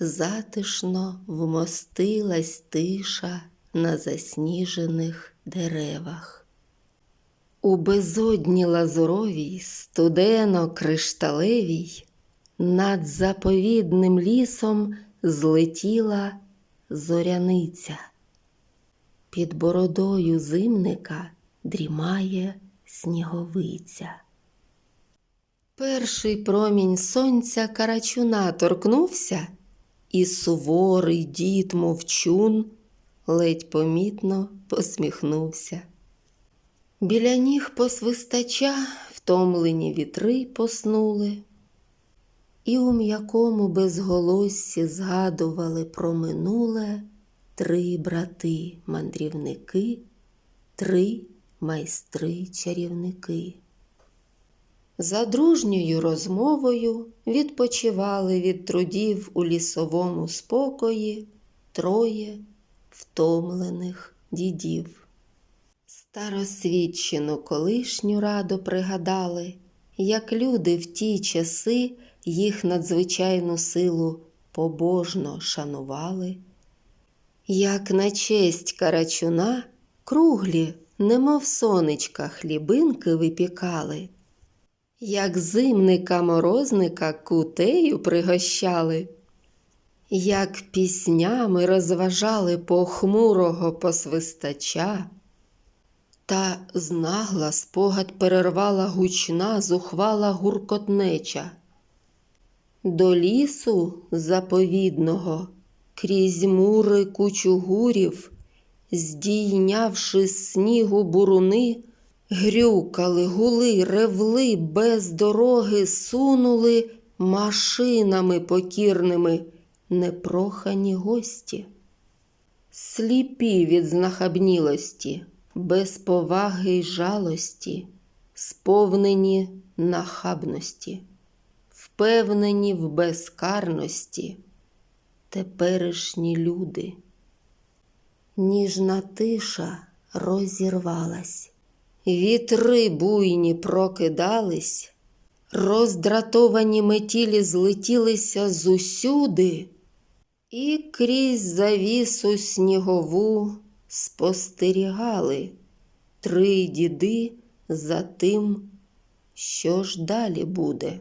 затишно вмостилась тиша на засніжених деревах. У безодні лазуровій, студено кришталевій, над заповідним лісом злетіла зоряниця. Під бородою зимника дрімає сніговиця. Перший промінь сонця карачуна торкнувся, і суворий дід мовчун ледь помітно посміхнувся. Біля ніг посвистача втомлені вітри поснули, і у м'якому безголоссі згадували про минуле три брати мандрівники, три майстри-чарівники. За дружньою розмовою відпочивали від трудів у лісовому спокої троє втомлених дідів. Старосвідчену колишню раду пригадали, як люди в ті часи їх надзвичайну силу побожно шанували, як на честь карачуна круглі, немов сонечка, хлібинки випікали, як зимника морозника кутею пригощали, як піснями розважали похмурого посвистача. Та знагла спогад перервала гучна, зухвала гуркотнеча. До лісу заповідного, крізь мури кучугурів, здійнявши снігу буруни, грюкали, гули, ревли, без дороги сунули машинами покірними непрохані гості. Сліпі від знахабнілості, без поваги й жалості, сповнені нахабності, впевнені в безкарності, теперішні люди. Ніжна тиша розірвалась, вітри буйні прокидались, роздратовані метілі злетілися зусюди, і крізь завісу снігову спостерігали три діди за тим, що ж далі буде.